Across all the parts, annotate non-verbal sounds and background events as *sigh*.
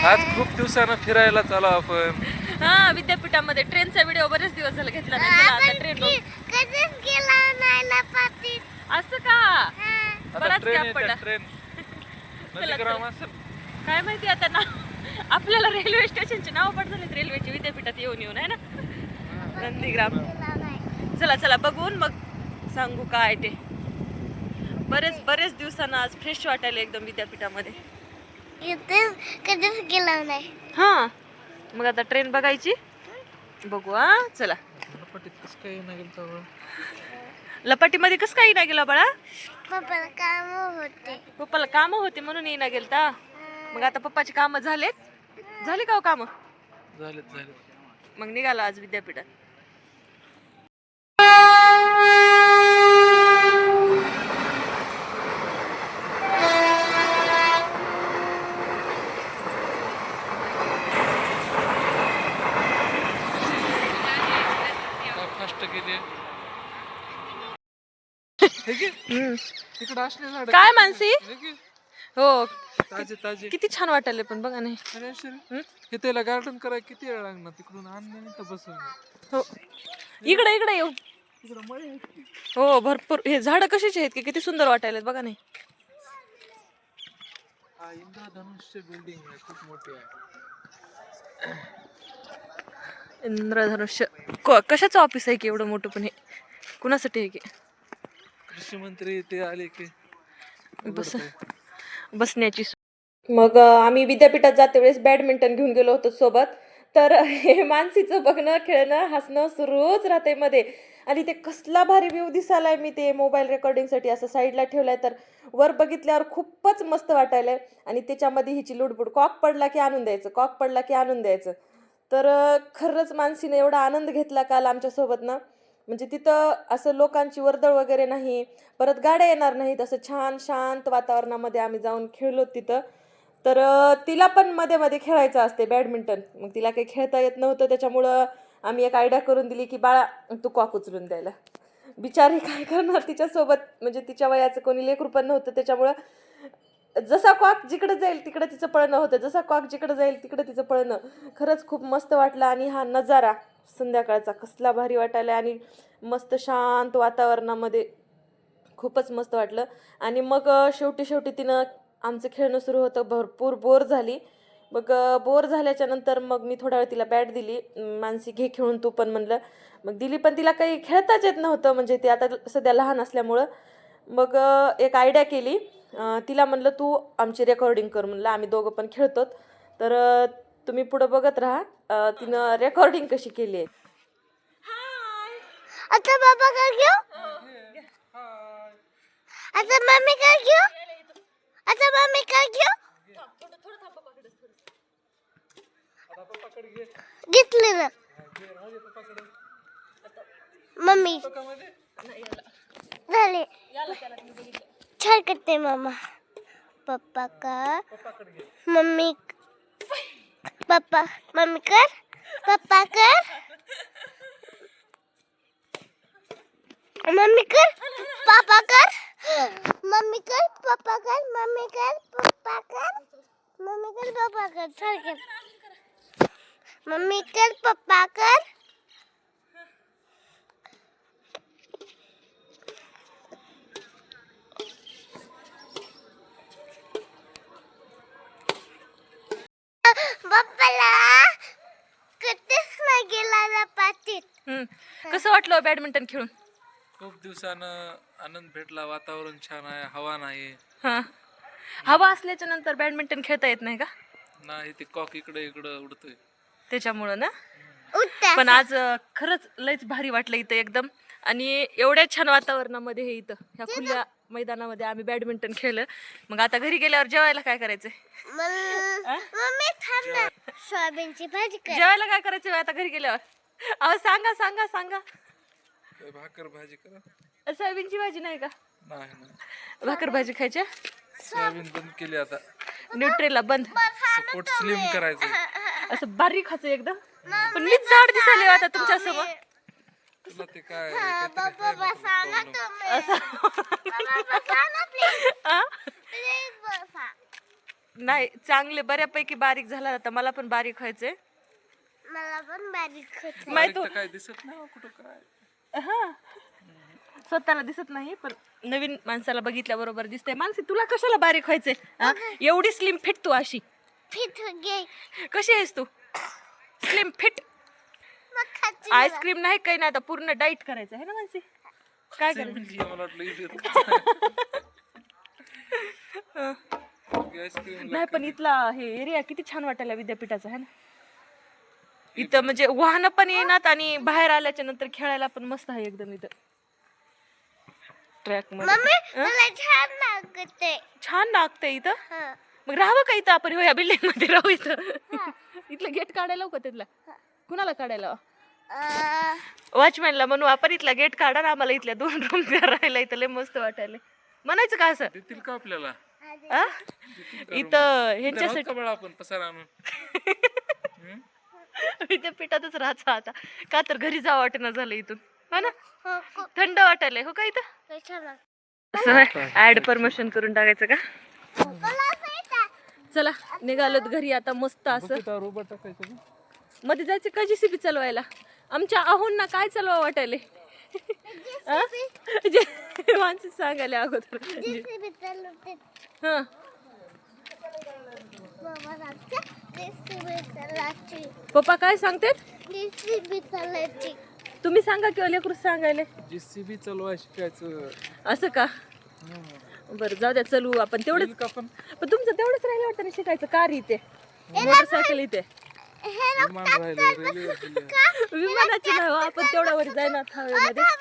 आज खूप दिवसानं फिरायला चालू आपण. हा विद्यापीठामध्ये ट्रेनचा व्हिडिओ बरेच दिवस झाले घेतला नाही. चला आता ट्रेन कधीच गेला नाही लपाटीत असं का? आता बराच ट्रेन गॅप पडला. येतात ट्रेन *laughs* चला, नंदीग्राम असेल काय माहिती आता ना आपल्याला रेल्वे स्टेशनचे नाव पण झालेत. रेल्वेचे विद्यापीठात येऊन येऊन आहे ना? नंदीग्राम. चला चला बघून मग सांगू काय ते. बरेच बरेच दिवसानं आज फ्रेश वाटायला एकदम विद्यापीठामध्ये. इथे कधीच गेला नाही. हा. मग आता ट्रेन बघायची? बघू हा. चला. पटीत कसं काही नाही गेलं तेव्हा. लपाटीमध्ये कसं काही नाही गेला बाळा? पप्पाला काम होते. पप्पाला कामं होती म्हणून येईना गेलता. मग आता पप्पाची कामं झालेत? झाली का हो कामं? झालेत झालेत. मग निघाला आज विद्यापीठात काय फास्ट गेले तिकडे असले झाड. काय मानसी? हो ताजे ताजे. किती छान वाटायले पण बघा नाही अरे हे त्याला गार्डन करायला किती वेळ लागणार? तिकडून आणलं नाही तर बसून हो. इकडे इकडे येऊ. तिकडं मळे आहेत की. हो भरपूर. हे झाडं कशाची आहेत की किती सुंदर वाटायलेत बघा नाही हा. इंद्रधनुष्य बिल्डिंग आहे. खूप मोठी आहे. इंद्रधनुष्य. क- कशाचं ऑफिस आहे की एवढं मोठं पण हे? कुणासाठी आहे की? कृषी मंत्री ते आले की बस बसण्याची मग आम्ही विद्यापीठात जाते वेळेस बॅडमिंटन घेऊन गेलो होतो सोबत. तर *laughs* हे मानसीचं बघणं खेळणं हसणं सुरूच राहते मध्ये. आणि ते कसला भारी व्ह्यू दिसायलाय मी ते मोबाईल रेकॉर्डिंगसाठी असं साईडला ठेवलाय तर. वर बघितल्यावर खूपच मस्त वाटायलंय. आणि त्याच्यामध्ये हिची लुडबुड. कॉक पडला की आणून द्यायचं. कॉक पडला की आणून द्यायचं. तर खरंच मानसीने एवढा आनंद घेतला काल आमच्यासोबत ना म्हणजे तिथं असं लोकांची वर्दळ वगैरे नाही. परत गाड्या येणार नाहीत. असं छान शांत वातावरणामध्ये आम्ही जाऊन खेळलो तिथं. तर तिला पण मध्ये मध्ये खेळायचं असते बॅडमिंटन. मग तिला काही खेळता येत नव्हतं. त्याच्यामुळं आम्ही एक आयडिया करून दिली की बाळा तू कॉक उचलून द्यायला. बिचारी काय करणार तिच्यासोबत? म्हणजे तिच्या वयाचं कोणी लेकरू पण नव्हतं. त्याच्यामुळं जसा कॉक जिकडे जाईल तिकडे तिचं पळणं होतं. जसा कॉक जिकडे जाईल तिकडे तिचं पळणं. खरंच खूप मस्त वाटलं आणि हा नजारा संध्याकाळचा कसला भारी वाटायला आणि मस्त शांत वातावरणामध्ये खूपच मस्त वाटलं. आणि मग शेवटी शेवटी तिनं आमचं खेळणं सुरू होतं. भरपूर बोर झाली. मग बोर झाल्याच्यानंतर मग मी थोडा वेळ तिला बॅट दिली. मानसी घे खेळून तू पण म्हणलं. मग दिली पण तिला काही खेळताच येत नव्हतं. म्हणजे ते आता सध्या लहान असल्यामुळं. मग एक आयडिया केली. तिला म्हणलं तू आमची रेकॉर्डिंग कर म्हणलं. आम्ही दोघं पण खेळतो तर तुम्ही पुढं बघत राहा. तिनं रेकॉर्डिंग कशी केली आहे आता बाबा का घेऊ? आता मम्मी का घेऊ? आता मम्मी का घेऊ? घेतले ना. मम्मी. झाले. छान करते मामा. पप्पा का? मम्मी पप्पा मम्मी कर पप्पा कर मम्मी कर पापा कर मम्मी कर पप्पा कर मम्मी कर पप्पा कर मम्मी कर पप्पा कर चल मम्मी कर पप्पा कर बाप्पाला कधीच नाही गेला ना पाटीत हम्म. कसं वाटलं बॅडमिंटन खेळून? खूप दिवसानं आनंद भेटला वातावरण छान आहे हवा नाही. हां. हवा असल्याच्या नंतर बॅडमिंटन खेळता येत नाही का? नाही ते कॉक इकडे इकडं उडतोय. त्याच्यामुळं ना? उठता. पण आज अं, खरंच लयच भारी वाटलं इथं एकदम. आणि एवढ्या छान वातावरणामध्ये हे इथं ह्या खुल्या मैदानामध्ये आम्ही बॅडमिंटन खेळलं. मग आता घरी गेल्यावर जेवायला काय करायचंय? मम्मी थांब ना. सोयाबीनची भाजी कर. जेवायला काय करायचं आता घरी गेल्यावर? अहो सांगा सांगा सांगा. भाकर भाजी करा? सोयाबीनची भाजी नाही का? नाही नाही. भाकर भाजी खायच्या सोयाबीन बंद केली आता. न्यूट्रेला बंद. पोट स्लिम करायचं. असं बारीक खायचं एकदम. पण मीच जाड दिसायले आता तुमच्यासमोर तुला ते काय काहीतरी आहे ना तुला ना problem. तुम्ही. बाबा बसा ना प्लीज आ? प्लीज बसा नाही चांगले बऱ्यापैकी बारीक झाला आता मला पण बारीक व्हायचंय. मला पण बारीक होत माहीत बारीक तर काय दिसत नाही हो कुठं काय. हा. स्वतःला दिसत नाही पण नवीन माणसाला बघितल्याबरोबर दिसतंय. माणसे तुला कशाला बारीक व्हायचंय? हा? एवढी स्लिम फिट तू अशी. फिट घे कशी आहेस तू? स्लिम फिट मग खाची आईस्क्रीम नाही काही नाही आता पूर्ण डाईट करायचं आहे ना माणसे काय ते करायचं? म्हणजे मला वाटलं इडियट *laughs* आईस्क्रीम नाही पण इथला हे एरिया किती छान वाटायला विद्यापीठाचा आहे ना? इथं म्हणजे वाहनं पण येणार आणि बाहेर आल्याच्यानंतर खेळायला पण मस्त आहे एकदम इथं. ट्रॅकमध्ये. मम्मी मला छान लागते. छान लागतंय इथं? हा. मग राहावं का इथं आपण? ह्या बिल्डिंगमध्ये राहू इथं. *laughs* इथलं गेट काढायला लावू का तिथला? कुणाला काढायला? अं, वॉचमॅनला म्हणू आपण इथला गेट काढा ना आम्हाला इथल्या दोन रूम राहायला इथं लय मस्त वाटायला म्हणायचं का असं? देतील का आपल्याला? आ? इथं ह्यांच्यासाठी आपण पसार विद्यापीठातच *laughs* राहायचं आता. का तर घरी जावं वाटेना झालं इथून. हो ना? हो, हो, थंड वाटायलंय हो का इथं? ऍड प्रमोशन करून टाकायचं का. चला निघालोत घरी आता मस्त असं? मध्ये जायचं का जीसीबी चालवायला? आमच्या आहोंना काय चालवा वाटायले *laughs* माणसं सांगायला अगोदर. हा बाबा सांगते, JCB चालवायची. पप्पा काय सांगतेत. तुम्ही सांगा किंवा लेकरू सांगायले. JCB चालवाय शिकायचं. असं का? बरं जाऊ द्या चलू आपण. तेवढंच का पण? पण तुमचं तेवढंच राहिलं वाटतं ना शिकायचं. कार इथे? मोटरसायकल इथे. हे लोक विमान राहिले रेल्वे राहिले. विमानाची नाही हो, आपण तेवढ्या वर जायना हवेमध्ये. हे?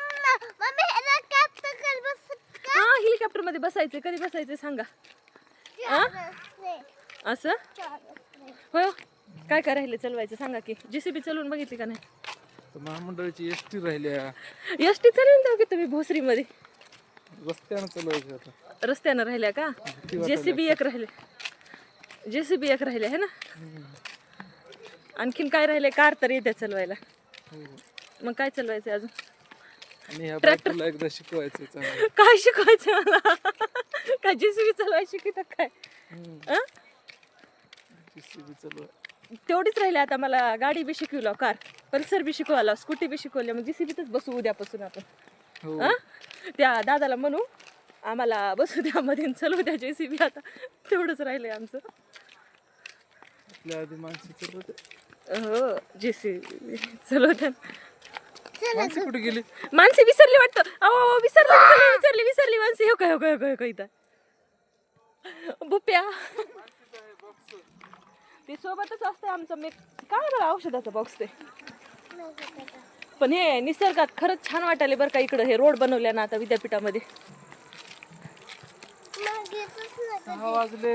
हा हेलिकॉप्टरमध्ये बसायचं कधी बसायचं सांगा. असते. असं? हो. काय काय राहिलं चलवायचं? सांगा की. जेसीबी चलवून बघितली का नाही? तर महामंडळाची एस टी राहिल्या. एसटी चालवून जाऊ की तुम्ही भोसरीमध्ये? रस्त्यानं चालवायचं रस्त्यानं राहिल्या का? जेसीबी एक राहिले. जेसीबी एक राहिले है ना? आणखीन काय राहिले? कार तर येते चालवायला. हो. मग काय चालवायचं अजून? एकदा शिकवायचं काय शिकवायचं मला? काय जेसीबी चालवायला शिकित काय? तेवढीच राहिले आता मला गाडी बी शिकवलं कार. पल्सर बी शिकवायला स्कूटी बी शिकवली मग जेसीबीतच बसू उद्यापासून आपण. हो. अं? त्या दादाला म्हणू आम्हाला बसू द्या मध्ये चलू द्या जेसीबी आता. तेवढंच राहिलंय आमचं. आपल्या आधी माणसं चालवत हो जेसीबी चलू द्या माणसं कुठे गेली? माणसे विसरली वाटतं. अहो विसरली विसरली विसरली विसरली. माणसे हो काय हो काय हो काय हो काय इथं? बुप्या. सोबतच असतं आमचं मी काय बरं औषधाचं बॉक्स ते? पण हे निसर्गात खरंच छान वाटायले बरं का इकडं. हे रोड बनवल्या ना आता विद्यापीठामध्ये. सहा वाजले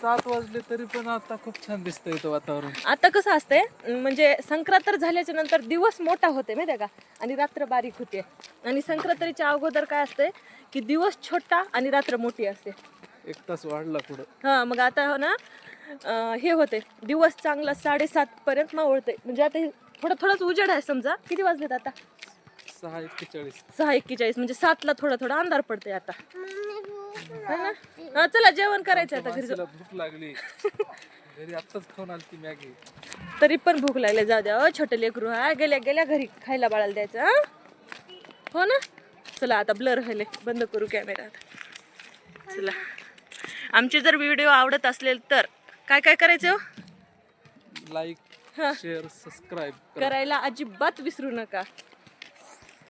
सात वाजले तरी पण आता खूप छान दिसतंय इथं वातावरण. आता कसं असतंय म्हणजे संक्रांत झाल्याच्यानंतर दिवस मोठा होते माहिती आहे का? आणि रात्र बारीक होते आणि संक्रांतीच्या अगोदर काय असते की दिवस छोटा आणि रात्र मोठी असते. एक तास वाढला पुढं. हा मग आता हो ना अं, हे होते. दिवस चांगला साडेसात पर्यंत मावळते म्हणजे आता हे थोडं थोडंच उजेड आहे समजा. किती वाजलेत आता? सहा एक्केचाळीस. सहा एक्केचाळीस म्हणजे सातला थोडा थोडा अंधार पडते आता. है ना? हा, चला जेवण करायचं आता घरी जाऊ. भूक लागली. घरी आत्ताच खाऊन आली ती मॅगी. तरी पण भूक लागली. जाऊ द्या अ, छोटे लेकरू. हा गेल्या गेल्या घरी खायला बाळाला द्यायचं हा? हो ना? चला आता ब्लर व्हायले. बंद करू कॅमेरा आता. चला. आमचे जर व्हिडिओ आवडत असलेल तर काय काय करायचं हो? लाईक शेअर सबस्क्राईब करायला अजिबात विसरू नका.